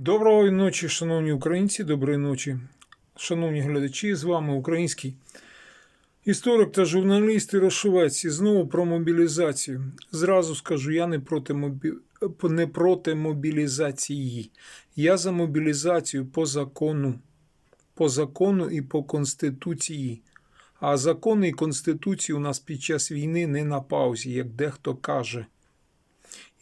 Доброї ночі, шановні українці, доброї ночі, шановні глядачі. З вами український історик та журналіст Ірошовець. І знову про мобілізацію. Зразу скажу, я не проти, мобі... не проти мобілізації. Я за мобілізацію по закону. По закону і по Конституції. А закони і Конституції у нас під час війни не на паузі, як дехто каже.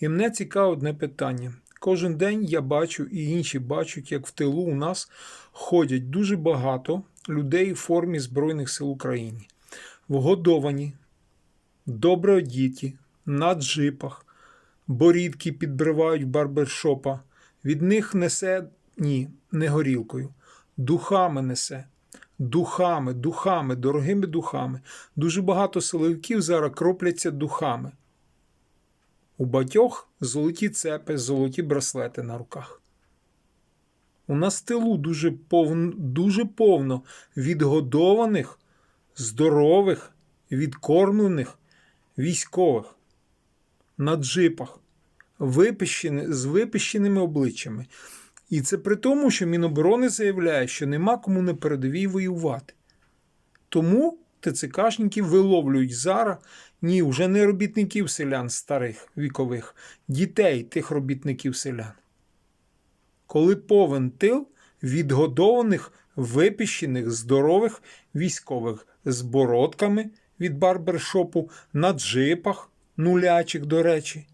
І мене цікаве одне питання. Кожен день я бачу і інші бачать, як в тилу у нас ходять дуже багато людей в формі Збройних сил України. Вгодовані, добре одіті, на джипах, борідки підбривають барбершопа. Від них несе ні, не горілкою, духами несе. Духами, духами, дорогими духами. Дуже багато силовиків зараз кропляться духами. У батьох золоті цепи, золоті браслети на руках. У нас тилу дуже повно, дуже повно відгодованих, здорових, відкормлених військових на джипах, випищені, з випищеними обличчями. І це при тому, що Міноборони заявляє, що нема кому на передовій воювати. Тому ТЦКшники виловлюють зараз ні, вже не робітників селян старих вікових, дітей тих робітників селян. Коли повен тил відгодованих, випіщених, здорових військових з бородками від барбершопу на джипах, нулячих, до речі,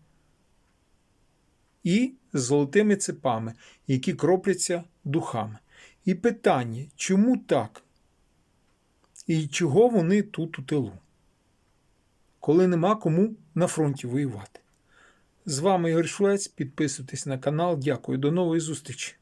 і золотими цепами, які кропляться духами. І питання, чому так? І чого вони тут у тилу? коли нема кому на фронті воювати. З вами Ігор Швець. Підписуйтесь на канал. Дякую. До нової зустрічі.